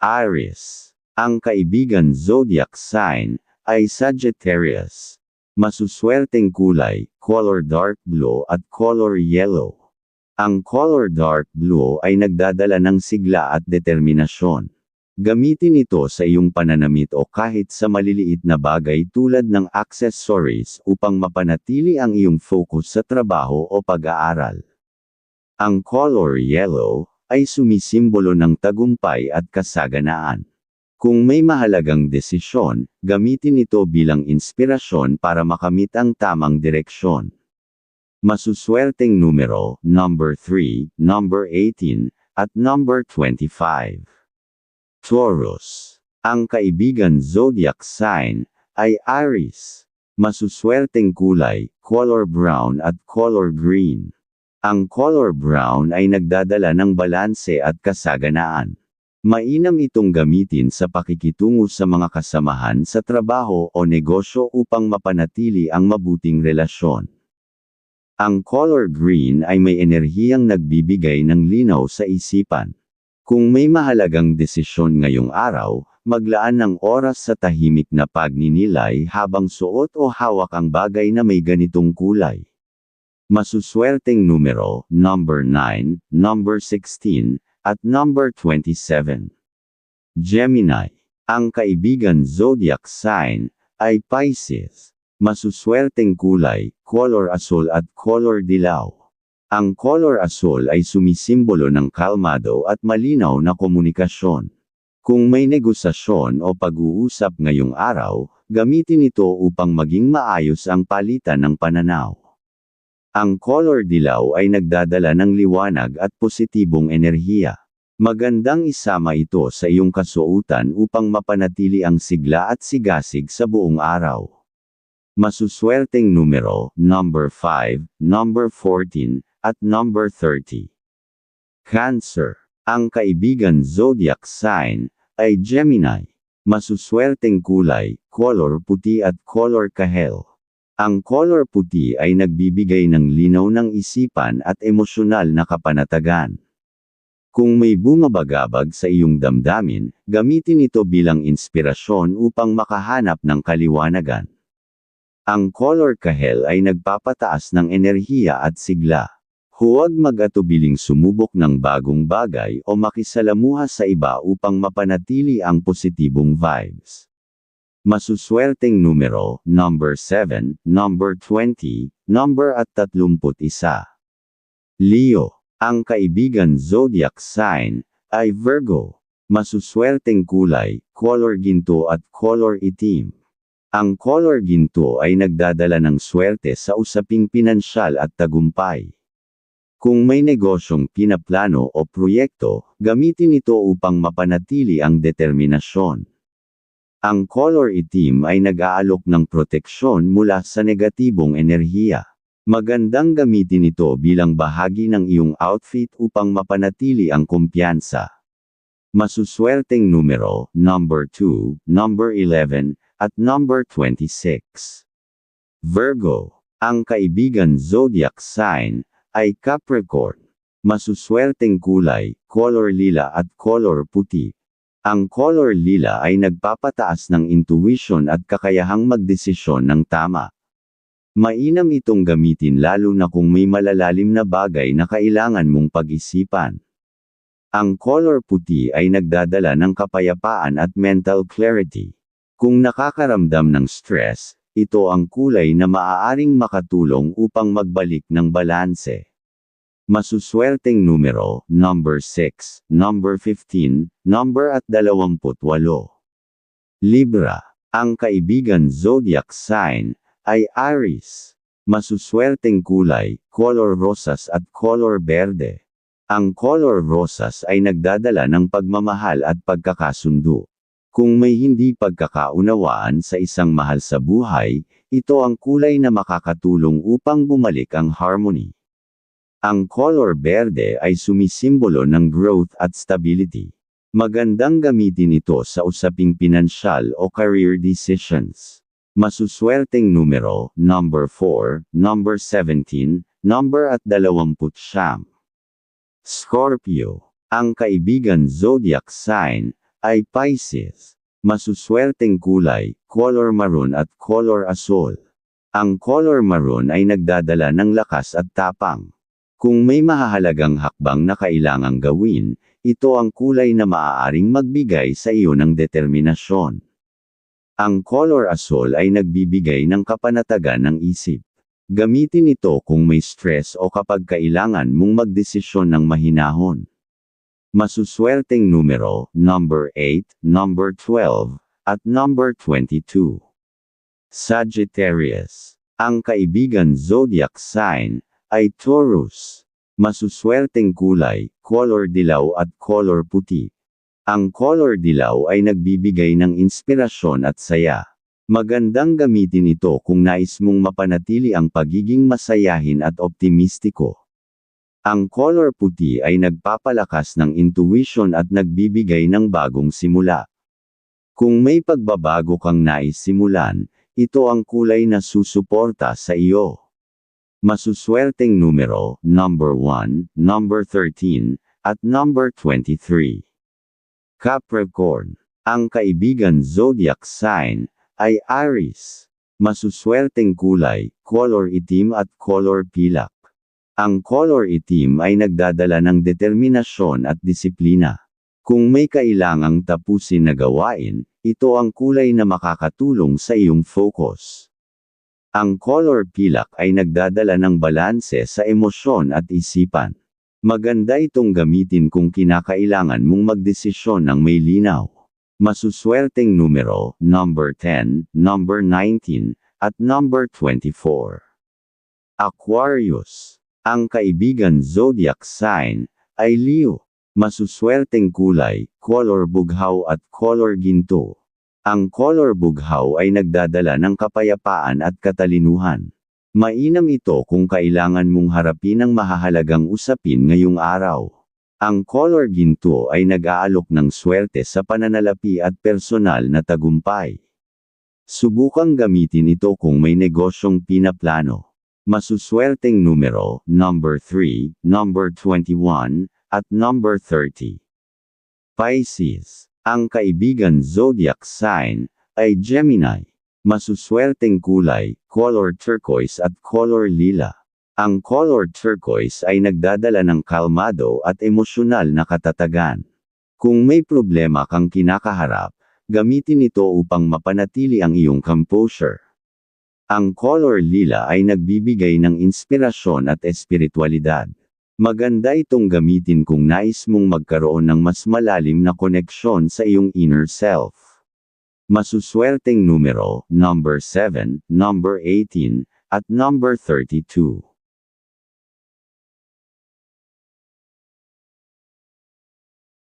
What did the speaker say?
Aries. Ang kaibigan zodiac sign ay Sagittarius. Masuswerteng kulay, color dark blue at color yellow. Ang color dark blue ay nagdadala ng sigla at determinasyon. Gamitin ito sa iyong pananamit o kahit sa maliliit na bagay tulad ng accessories upang mapanatili ang iyong focus sa trabaho o pag-aaral. Ang color yellow ay sumisimbolo ng tagumpay at kasaganaan. Kung may mahalagang desisyon, gamitin ito bilang inspirasyon para makamit ang tamang direksyon. Masuswerteng numero, number 3, number 18, at number 25. Taurus. Ang kaibigan zodiac sign ay Aries. Masuswerteng kulay, color brown at color green. Ang color brown ay nagdadala ng balanse at kasaganaan. Mainam itong gamitin sa pakikitungo sa mga kasamahan sa trabaho o negosyo upang mapanatili ang mabuting relasyon. Ang color green ay may enerhiyang nagbibigay ng linaw sa isipan. Kung may mahalagang desisyon ngayong araw, maglaan ng oras sa tahimik na pagninilay habang suot o hawak ang bagay na may ganitong kulay. Masuswerteng numero, number 9, number 16, at number 27. Gemini. Ang kaibigan zodiac sign ay Pisces. Masuswerteng kulay, color asul at color dilaw. Ang color asul ay sumisimbolo ng kalmado at malinaw na komunikasyon. Kung may negosasyon o pag-uusap ngayong araw, gamitin ito upang maging maayos ang palitan ng pananaw. Ang color dilaw ay nagdadala ng liwanag at positibong enerhiya. Magandang isama ito sa iyong kasuotan upang mapanatili ang sigla at sigasig sa buong araw. Masuswerteng numero, number 5, number 14, at number 30. Cancer. Ang kaibigan zodiac sign ay Gemini. Masuswerteng kulay, color puti at color kahel. Ang color puti ay nagbibigay ng linaw ng isipan at emosyonal na kapanatagan. Kung may bumabagabag sa iyong damdamin, gamitin ito bilang inspirasyon upang makahanap ng kaliwanagan. Ang color kahel ay nagpapataas ng enerhiya at sigla. Huwag mag-atubiling sumubok ng bagong bagay o makisalamuha sa iba upang mapanatili ang positibong vibes. Masuswerteng numero, number 7, number 20, number at 31. Leo. Ang kaibigan zodiac sign ay Virgo. Masuswerteng kulay, color ginto at color itim. Ang color ginto ay nagdadala ng swerte sa usaping pinansyal at tagumpay. Kung may negosyong pinaplano o proyekto, gamitin ito upang mapanatili ang determinasyon. Ang color itim ay nag-aalok ng proteksyon mula sa negatibong enerhiya. Magandang gamitin ito bilang bahagi ng iyong outfit upang mapanatili ang kumpiyansa. Masuswerteng numero, number 2, number 11, at number 26. Virgo. Ang kaibigan zodiac sign ay Capricorn. Masuswerteng kulay, color lila at color puti. Ang color lila ay nagpapataas ng intuition at kakayahang magdesisyon ng tama. Mainam itong gamitin lalo na kung may malalalim na bagay na kailangan mong pag-isipan. Ang color puti ay nagdadala ng kapayapaan at mental clarity. Kung nakakaramdam ng stress, ito ang kulay na maaaring makatulong upang magbalik ng balanse. Masuswerteng numero, number 6, number 15, number at 28. Libra. Ang kaibigan zodiac sign ay Aries. Masuswerteng kulay, color rosas at color berde. Ang color rosas ay nagdadala ng pagmamahal at pagkakasundo. Kung may hindi pagkakaunawaan sa isang mahal sa buhay, ito ang kulay na makakatulong upang bumalik ang harmony. Ang color berde ay sumisimbolo ng growth at stability. Magandang gamitin ito sa usaping pinansyal o career decisions. Masuswerteng numero, number 4, number 17, number at 20 siyam. Scorpio. Ang kaibigan zodiac sign ay Pisces. Masuswerteng kulay, color maroon at color asol. Ang color maroon ay nagdadala ng lakas at tapang. Kung may mahahalagang hakbang na kailangang gawin, ito ang kulay na maaaring magbigay sa iyo ng determinasyon. Ang color asol ay nagbibigay ng kapanatagan ng isip. Gamitin ito kung may stress o kapag kailangan mong magdesisyon ng mahinahon. Masuswerteng numero, number 8, number 12, at number 22. Sagittarius. Ang kaibigan zodiac sign ay Taurus. Masuswerteng kulay, color dilaw at color puti. Ang color dilaw ay nagbibigay ng inspirasyon at saya. Magandang gamitin ito kung nais mong mapanatili ang pagiging masayahin at optimistiko. Ang color puti ay nagpapalakas ng intuition at nagbibigay ng bagong simula. Kung may pagbabago kang nais simulan, ito ang kulay na susuporta sa iyo. Masuswerteng numero, number 1, number 13, at number 23. Capricorn. Ang kaibigan zodiac sign ay Aries. Masuswerteng kulay, color itim at color pilak. Ang color itim ay nagdadala ng determinasyon at disiplina. Kung may kailangang tapusin na gawain, ito ang kulay na makakatulong sa iyong focus. Ang color pilak ay nagdadala ng balanse sa emosyon at isipan. Maganda itong gamitin kung kinakailangan mong magdesisyon ng may linaw. Masuswerteng numero, number 10, number 19, at number 24. Aquarius ang kaibigan zodiac sign ay Leo. Masuswerteng kulay, color bughaw at color ginto. Ang color bughaw ay nagdadala ng kapayapaan at katalinuhan. Mainam ito kung kailangan mong harapin ang mahahalagang usapin ngayong araw. Ang color ginto ay nag-aalok ng swerte sa pananalapi at personal na tagumpay. Subukang gamitin ito kung may negosyong pinaplano. Masuswerteng numero, number 3, number 21, at number 30. Pisces. Ang kaibigan zodiac sign ay Gemini. Masuswerteng kulay, color turquoise at color lila. Ang color turquoise ay nagdadala ng kalmado at emosyonal na katatagan. Kung may problema kang kinakaharap, gamitin ito upang mapanatili ang iyong composure. Ang color lila ay nagbibigay ng inspirasyon at espiritualidad. Maganda itong gamitin kung nais mong magkaroon ng mas malalim na koneksyon sa iyong inner self. Masuswerteng numero, number 7, number 18, at number 32.